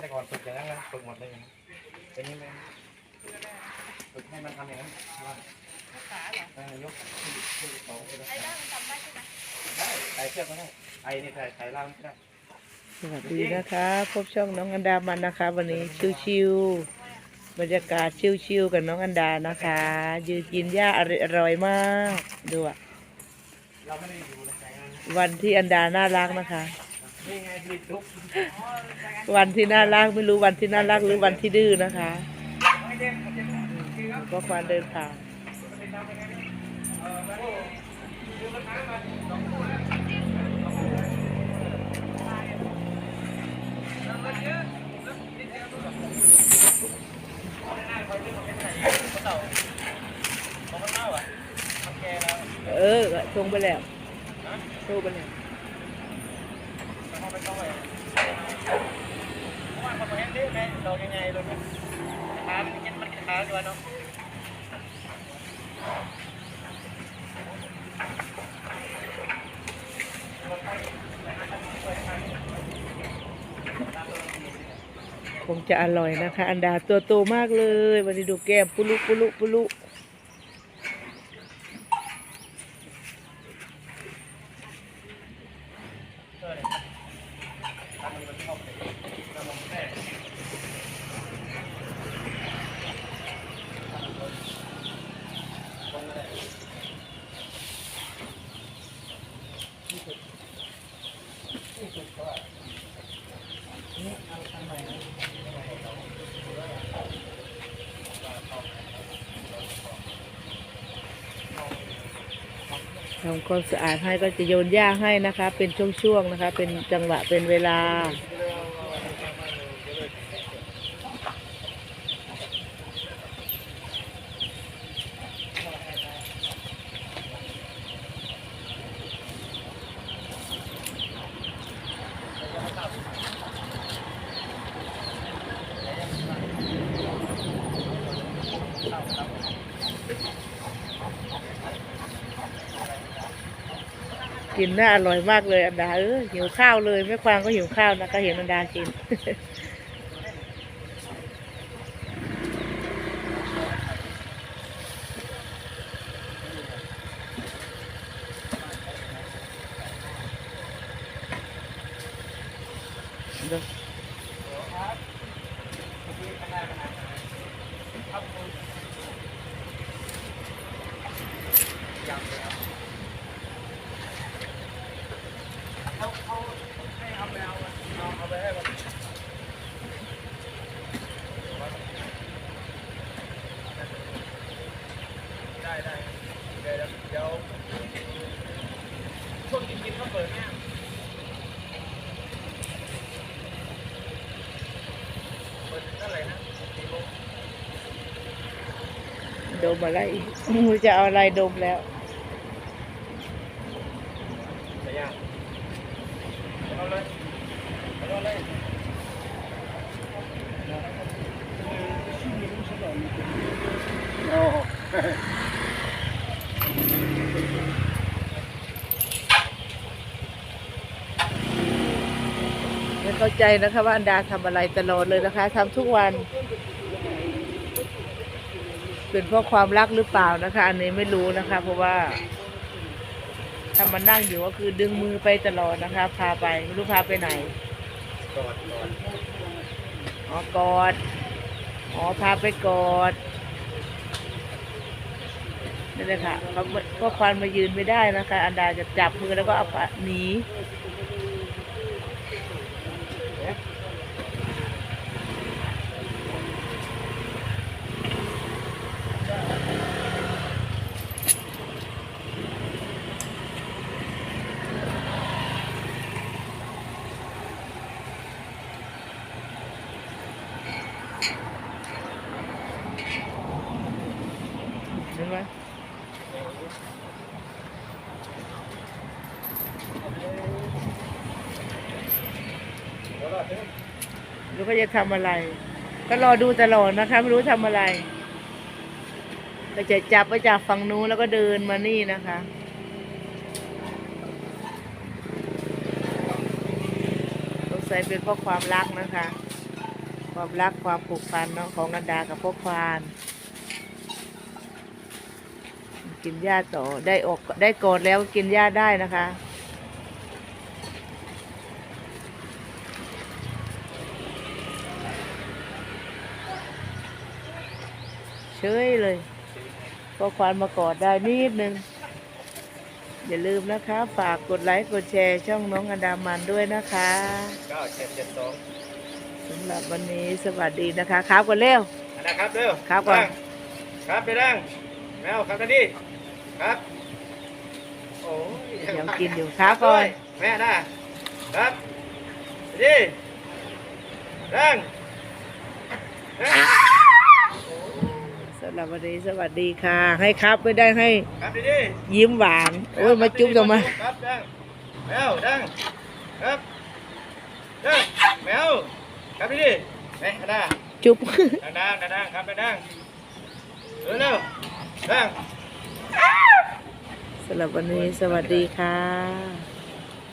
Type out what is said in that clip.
แต่ก่อนฝึกอย่างนั้นนะฝึกหมดเลยอย่างนั้นเป็นนี้ไหมฝึกให้มันทำอย่างนั้นว่าขาเหรอเออยกขึ้นขึ้นสองไปได้ไอ้ด้านจำได้ใช่ไหมได้ใส่เชือกก็ได้ไอ้นี่ใส่ใส่ล่างก็ได้สวัสดีนะคะ พบช่องน้องอันดามันนะคะ วันนี้ชิวๆบรรยากาศชิวๆกับน้องอันดานะคะ ยืนกินหญ้าอร่อยอร่อยมากดูอะเราไม่ได้อยู่ในใจงานวันที่อันดาน่ารักนะคะนี่ไงผลิตลุก วันที่น่ารักไม่รู้วันที่น่ารักหรือวันที่ดื้อนะคะก็ควานเดินทางเออชงไปแล้วโชว์ไปแล้ว คงไงเราขามันกินมันขาดีกว่าเนาะคงจะอร่อยนะคะ อันดาตัวโตมากเลยวันนี้ดูแก้มปุลุปุลุปุลุ ทำความสะอาดให้ก็จะโยนหญ้าให้นะคะ เป็นช่วงๆนะคะ เป็นจังหวะเป็นเวลา กินน่าอร่อยมากเลยอันดาเออหิวข้าวเลยแม่ควางก็หิวข้าวนะก็เห็นอันดากินเด้ได้เดี๋ยวเดี๋ยวช่วงกินๆก็เปิดเนี่ยเปิ ดมอะไรมูจะเอาอะไรดมแล้วเอาเลยเอาเลย ไม่ เข้าใจนะคะว่าอันดาทำอะไรตลอดเลยนะคะทำทุกวัน เป็นเพราะความรักหรือเปล่านะคะ อันนี้ไม่รู้นะคะ เพราะว่าถ้ามันนั่งอยู่ก็คือดึงมือไปตลอดนะคะ พาไปไม่รู้พาไปไหนกอดกอดอ๋อกอดอ๋อพาไปกอดนี่เลยค่ะเขาก็ควานมายืนไม่ได้นะคะ อันดาจะจับมือแล้วก็เอาปหนี รู้เขาจะทำอะไร ก็รอดูตลอดนะคะไม่รู้ทำอะไร ก็จะจับไปจากฝั่งนู้นแล้วก็เดินมานี่นะคะสงสัยเป็นเพราะความรักนะคะ ความรักความผูกพันเนาะของอันดากับพ่อควานกินหญ้าต่อได้ออกได้กอดแล้วกินหญ้าได้นะคะ เฉยเลยพ่อควานมากอดได้นิดนึง อย่าลืมนะคะ ฝากกดไลค์ กดแชร์ช่องน้องอันดามันด้วยนะคะเก้าเจ็ดเจ็ดสองสำหรับวันนี้สวัสดีนะคะครับกันเร็วอันนะครับเร็วครับก่อนนั่งครับไปนั่งแมวครับนั่นดิครับโอ้ยยังกินอยู่ครับก่อนแม่นะครับดินั่งนั่งสำหรับ วันนี้สวัสดีค่ะ ให้ครับไม่ได้ให้ครับดิดิยิ้มหวานโอ้ยมาจุ๊บทำไมครับนั่งแมวนั่งครับนั่งแมวครับดิดิแม่นั่งจุ๊บนั่งนั่งนั่งครับนั่งเร็วเร็วนั่งสำหรับวันนี้สวัสดีค่ะ